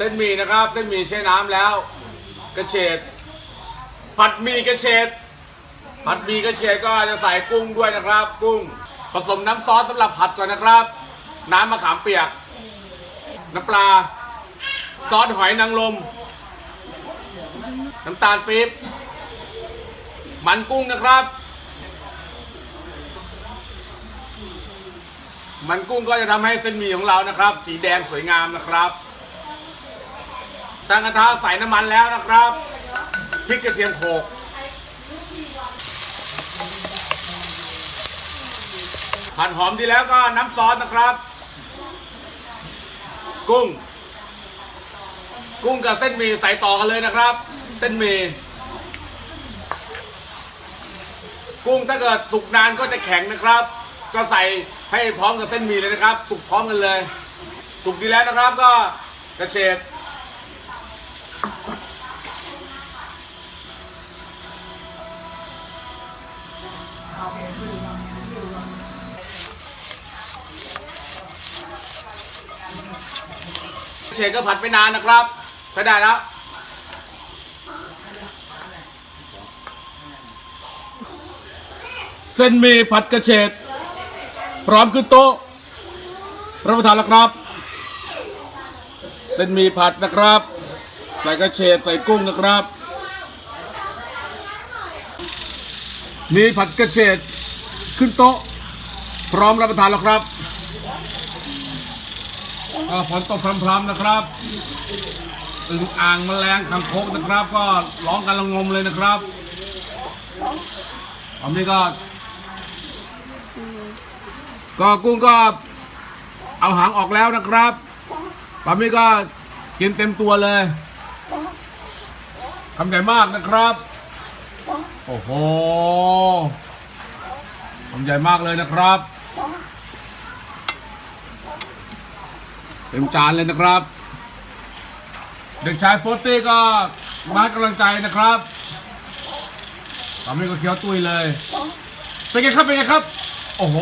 เส้นหมี่นะครับเส้นหมี่แช่น้ำแล้ว กระเฉดผัดหมี่กระเฉดผัดหมี่กระเฉดก็จะใส่กุ้งด้วยนะครับ กุ้งผสมน้ำซอสสำหรับผัดก่อนนะครับ น้ำมะขามเปียก น้ำปลา ซอสหอยนางรมน้ำตาลปี๊บมันกุ้งนะครับ มันกุ้งก็จะทำให้เส้นหมี่ของเรานะครับ สีแดงสวยงามนะครับ ตั้งกระทะใส่น้ำมันแล้วนะครับพริกกระเทียมโขกผัดหอมดีแล้วก็น้ำซอสนะครับ กุ้ง กุ้งกับเส้นหมี่ใส่ต่อกันเลยนะครับ เส้นหมี่กุ้งถ้าเกิดสุกนานก็จะแข็งนะครับ ก็ใส่ให้พร้อมกับเส้นหมี่เลยนะครับ สุกพร้อมกันเลย สุกดีแล้วนะครับก็กระเฉด เฉดก็ผัดไปนานนะครับ ใช้ได้แล้วเส้นหมี่ผัดกระเฉดพร้อมขึ้นโต๊ะรับประทานแล้วครับเส้นหมี่ผัดนะครับ ใส่กระเฉดใส่กุ้งนะครับ มีผัดกระเฉดขึ้นโต๊ะ พร้อมรับประทานแล้วครับฝนตกพรำๆนะครับอึ่งอ่างแมลงคังคกนะครับ ก็ร้องกันระงมเลยนะครับตอนนี้ก็ ก็กุ้งก็เอาหางออกแล้วนะครับปามี่ก็กินเต็มตัวเลยคำใหญ่มากนะครับ โอ้โหคำใหญ่มากเลยนะครับ เต็มจานเลยนะครับ เด็กชายโฟตี้ก็มากำลังใจนะครับตอนนี้ก็เคี้ยวตุ้ยเลย เป็นไงครับ เป็นไงครับ โอ้โห